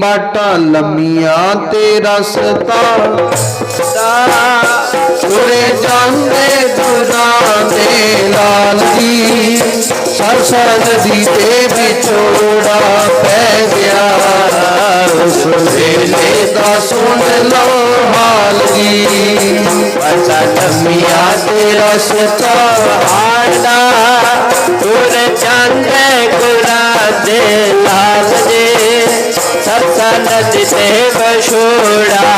ਬਾਟਾ ਲੰਮੀਆਂ ਤੇ ਰਸਤਾ ਤੁਰੇ ਜਾਂਦੇ ਦੁਰਾਂ ਦੇ ਲਾਲ ਜੀ। ਸਰਸਾ ਨਦੀ ਤੇ ਵਿਛੋੜਾ ਪੈ ਗਿਆ। ਉਸ ਵੇਲੇ ਦਾ ਸੁਣ ਲਓ ਹਾਲ ਜੀ ਬਾਟਾ ਲੰਮੀਆਂ ਤੇ ਰਸਤਾ ਲਾਲ ਜੀ ਸਤਸੰਗ